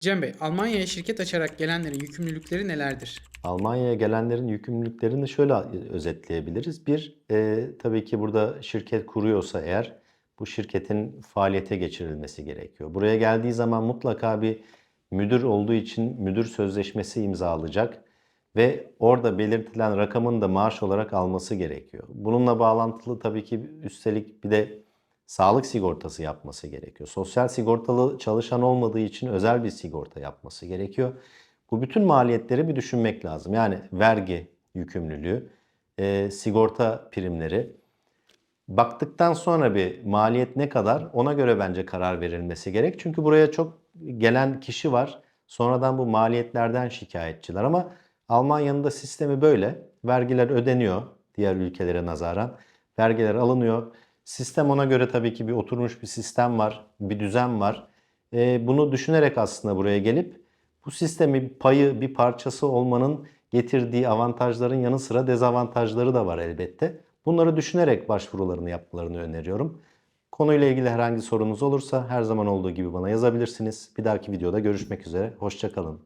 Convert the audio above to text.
Cem Bey, Almanya'ya şirket açarak gelenlerin yükümlülükleri nelerdir? Almanya'ya gelenlerin yükümlülüklerini şöyle özetleyebiliriz. Bir, e, tabii ki burada şirket kuruyorsa eğer bu şirketin faaliyete geçirilmesi gerekiyor. Buraya geldiği zaman mutlaka bir müdür olduğu için müdür sözleşmesi imzalayacak ve orada belirtilen rakamın da maaş olarak alması gerekiyor. Bununla bağlantılı tabii ki üstelik bir de sağlık sigortası yapması gerekiyor. Sosyal sigortalı çalışan olmadığı için özel bir sigorta yapması gerekiyor. Bu bütün maliyetleri bir düşünmek lazım. Yani vergi yükümlülüğü, e, sigorta primleri. Baktıktan sonra bir maliyet ne kadar ona göre bence karar verilmesi gerek. Çünkü buraya çok gelen kişi var. Sonradan bu maliyetlerden şikayetçiler ama Almanya'nın da sistemi böyle. Vergiler ödeniyor diğer ülkelere nazaran. Vergiler alınıyor. Sistem ona göre tabii ki bir oturmuş bir sistem var, bir düzen var. E, bunu düşünerek aslında buraya gelip bu sistemin payı, bir parçası olmanın getirdiği avantajların yanı sıra dezavantajları da var elbette. Bunları düşünerek başvurularını yapmalarını öneriyorum. Konuyla ilgili herhangi sorunuz olursa her zaman olduğu gibi bana yazabilirsiniz. Bir dahaki videoda görüşmek üzere. Hoşçakalın.